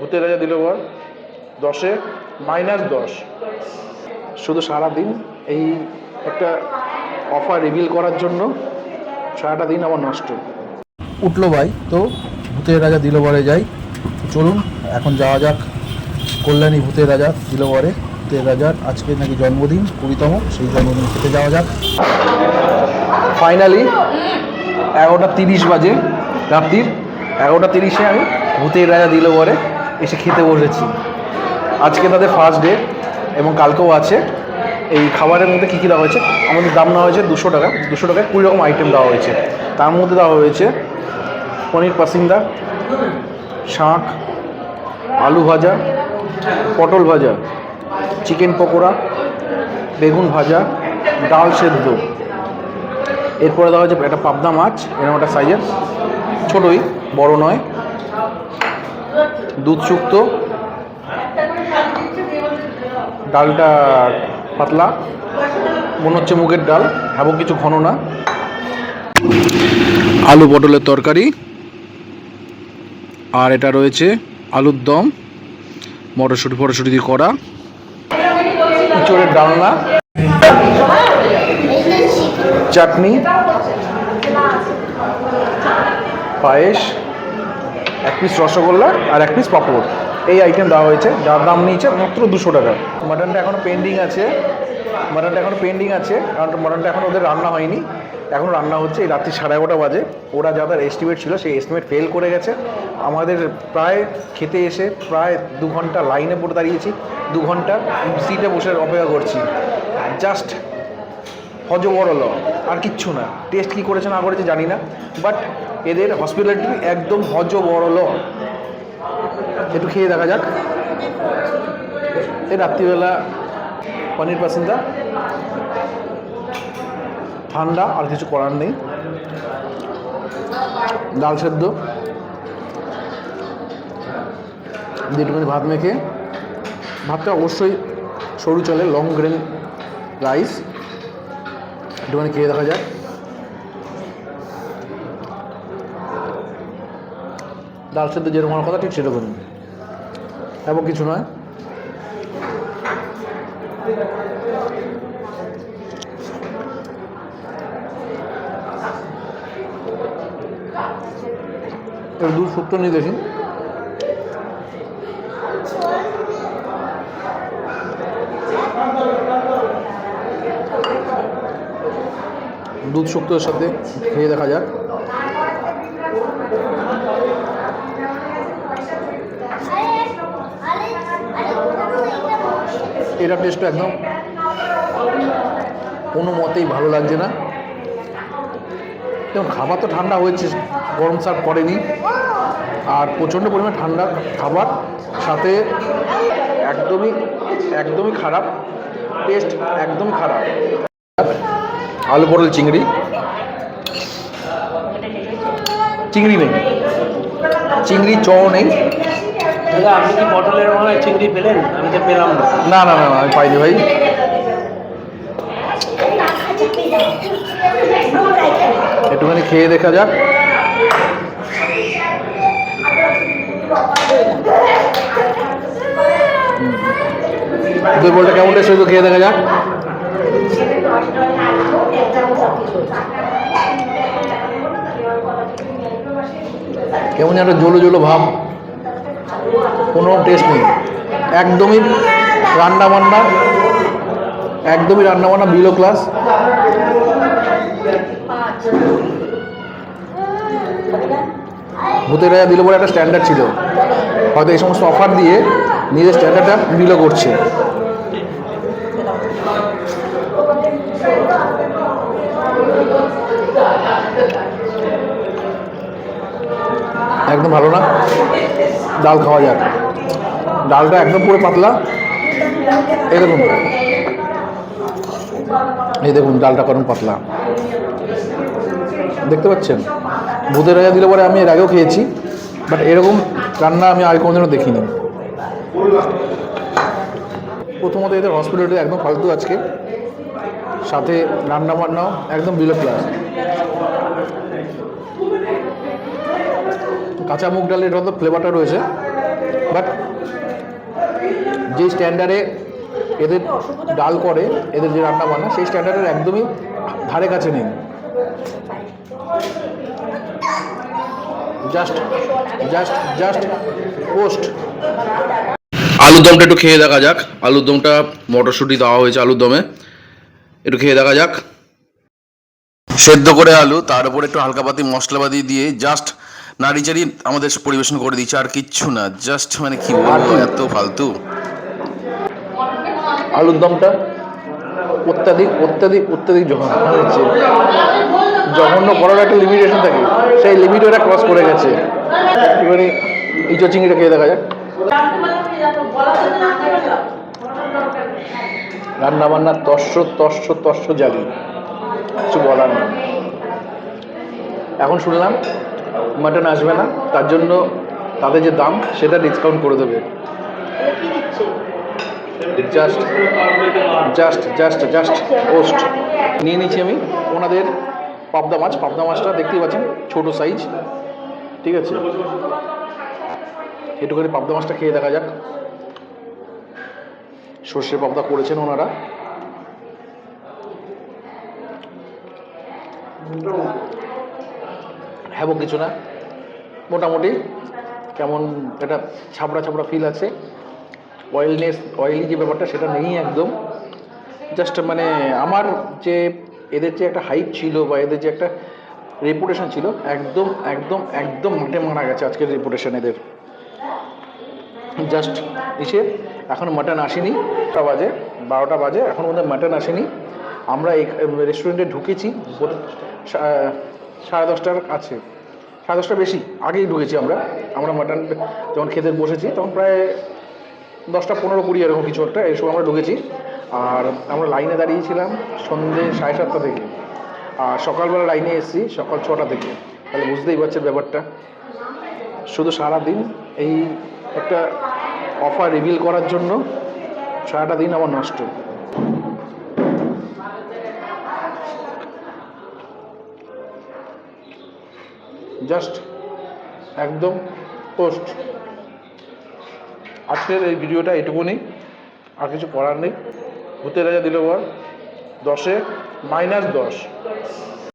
ভূতের রাজা দিল বর দশে মাইনাস দশ। শুধু সারাদিন এই একটা অফার রিভিল করার জন্য সারাটা দিন আমার নষ্ট। উঠল ভাই তো ভূতের রাজা দিলবরে যাই। চলুন এখন যাওয়া যাক। কল্যাণী ভূতের রাজা দিলবরে। ভূতের রাজার আজকে নাকি জন্মদিন কুড়িতম সেই জন্মদিন খেতে যাওয়া যাক। ফাইনালি এগারোটা তিরিশ বাজে রাত্রির। এগারোটা তিরিশে আমি ভূতের রাজা দিলবরে এসে খেতে বসেছি। আজকে তাদের ফার্স্ট ডে এবং কালকেও আছে। এই খাবারের মধ্যে কী কী দেওয়া হয়েছে? আমাদের দাম নেওয়া হয়েছে দুশো টাকা। দুশো টাকায় কুড়ি রকম আইটেম দেওয়া হয়েছে। তার মধ্যে দেওয়া হয়েছে পনির পাসিন্দা শাঁখ আলু ভাজা, পটল ভাজা, চিকেন পকোড়া, বেগুন ভাজা, ডাল সেদ্ধ। এরপরে দেওয়া হয়েছে একটা পাবদা মাছ, এরকম একটা সাইজের ছোটোই, বড় নয়। দুধ শুক্তো ডালটা পাতলা। মনে হচ্ছে মুগের ডাল, এবং কিছু ঘন না। আলু পটলের তরকারি। আর এটা রয়েছে আলুর দম, মটরশুঁটি ফটরশুঁটি দিয়ে করা। ইঁচড়ের ডালনা। চাটনি। পায়েস। এক পিস রসগোল্লা আর এক পিস পাঁপড়। এই আইটেম দেওয়া হয়েছে। যার দাম নিয়েছে মাত্র দুশো টাকা। মাটনটা এখনও পেন্ডিং আছে। মাটনটা এখনও পেন্ডিং আছে। কারণ মাটনটা এখন ওদের রান্না হয়নি। এখন রান্না হচ্ছে এই রাত্রি সাড়ে এগারোটা বাজে। ওরা যাদের এস্টিমেট ছিল, সেই এস্টিমেট ফেল করে গেছে। আমাদের প্রায় খেতে এসে প্রায় দু ঘণ্টা লাইনে পড়ে দাঁড়িয়েছি। দু ঘণ্টা সিটে বসে অপেক্ষা করছি। জাস্ট হজবরল আর কিচ্ছু না। টেস্ট কী করেছে, না করেছে জানি না বাট এদের হসপিটালিটি একদম হজবরল একটু খেয়ে দেখা যাক। এই রাত্রিবেলা পনির পাসিন্দা, ঠান্ডা, আর কিছু করার নেই। ডাল সেদ্ধ যেটুকুনি ভাত মেখে, ভাতটা অবশ্যই সরু চলে লং গ্রেন রাইস একটুখানি খেয়ে দেখা যাক। ডাল সেদ্ধ যেরকম কথা ঠিক সেরকম এবং কিছু নয়। দুধ শুক্তো নিয়ে দেখি। দুধ শুক্তোর সাথে খেয়ে দেখা যাক। এটা টেস্ট একদম কোনো মতেই ভালো লাগছে না। যেমন খাবার তো ঠান্ডা হয়েছে, গরম সার্ভ করেনি। আর প্রচণ্ড পরিমাণে ঠান্ডা খাবার, সাথে একদমই একদমই খারাপ টেস্ট একদম খারাপ। আলু পটল চিংড়ি। চিংড়ি নেই চিংড়ি চ নেই। আপনি কি পটলের মনে চিংড়ি পেলেন? আমি তো পেলাম না। না না না আমি পাইনি ভাই। একটুখানি খেয়ে দেখা যাক। দই বলটা কেমন টেস্ট খেয়ে দেখা যাক। কেমন একটা জলো জলো ভাব। কোনো টেস্ট নেই। একদমই রান্না বান্না, একদমই রান্না বান্না বিলো ক্লাস ভূতের রাজা দিল বলে একটা স্ট্যান্ডার্ড ছিল। হয়তো এই সমস্ত অফার দিয়ে নিজের স্ট্যান্ডার্ডটা বিলো করছে। একদম ভালো না। ডাল খাওয়া যাক ডালটা একদম পুরো পাতলা। এই দেখুন। এই দেখুন, ডালটা করুন পাতলা। দেখতে পাচ্ছেন? ভূতের রাজা দিলে পরে আমি এর আগেও খেয়েছি বাট এরকম রান্না আমি আগে কোনোদিনও দেখিনি। প্রথমত এদের হসপিটালিটি একদম ফালতু আজকে। সাথে রান্না বান্নাও একদম বিলো ক্লাস কাঁচা মুগ ডালের যত ফ্লেভারটা রয়েছে। বাট যে স্ট্যান্ডার্ডে এদের ডাল করে, এদের যে রান্না বান্না, সেই স্ট্যান্ডার্ডের একদমই ধারে কাছে নেই। জাস্ট জাস্ট জাস্ট পোস্ট আলুর দমটা একটু খেয়ে দেখা যাক। আলুর দমটা মটরশুঁটি দেওয়া হয়েছে আলুর দমে। একটু খেয়ে দেখা যাক। সেদ্ধ করে আলু, তার উপরে একটু হালকাপাতি মশলাপাতি দিয়ে জাস্ট নাড়িচাড়ি আমাদের পরিবেশন করে দিচ্ছে আর কিচ্ছু না। জাস্ট মানে কি বলব এত ফালতু। আলুর দমটা অত্যাধিক অত্যাধিক অত্যাধিক জঘন্য। হয়েছে জঘন্য করার একটা লিমিটেশন থাকে। সেই লিমিট ওরা ক্রস করে গেছে। এবারে ইচো চিংড়িটা খেয়ে দেখা যাক। রান্না বান্না তস্য তস্য তস্য জালি। কিছু বলার নেই। এখন শুনলাম মাটন আসবে না, তার জন্য তাদের যে দাম, সেটা ডিসকাউন্ট করে দেবে। Just just just just post নিয়ে নিচ্ছি আমি ওনাদের পাবদা মাছ। পাবদা মাছটা দেখতেই পাচ্ছেন, ছোটো সাইজ ঠিক আছে? একটু করে পাবদা মাছটা খেয়ে দেখা যাক। সর্ষে পাবদা করেছেন ওনারা। হ্যাঁ কিছু না। মোটামুটি কেমন একটা ছাবড়া ছাবড়া ফিল আছে। অয়েলনেস অয়েলি যে ব্যাপারটা সেটা নেই একদম। জাস্ট মানে আমার যে এদের যে একটা হাইপ ছিল বা এদের যে একটা রেপুটেশন ছিল একদম একদম একদম মাঠে মারা গেছে আজকের রেপুটেশন এদের। জাস্ট এসে এখন মাটন আসেনি। বারোটা বাজে বারোটা বাজে এখন ওদের মাটন আসেনি। আমরা এই রেস্টুরেন্টে ঢুকেছি। সাড়ে দশটার কাছে। সাড়ে দশটা বেশি, আগেই ঢুকেছি আমরা। আমরা মাটন যখন খেতে বসেছি, তখন প্রায় দশটা পনেরো কুড়ি এরকম কিছু একটা সময় আমরা ঢুকেছি। আর আমরা লাইনে দাঁড়িয়েছিলাম সন্ধ্যে সাড়ে সাতটা থেকে। আর সকালবেলা লাইনে এসেছি, সকাল ছটা থেকে। তাহলে বুঝতেই পারছেন ব্যাপারটা। শুধু সারা দিন এই একটা অফার রিভিল করার জন্য সারাটা দিন আমার নষ্ট। জাস্ট একদম পোস্ট। আজকের এই ভিডিওটা এটুকুনি। আর কিছু করার নেই। ভূতের রাজা দিল দশে মাইনাস দশ।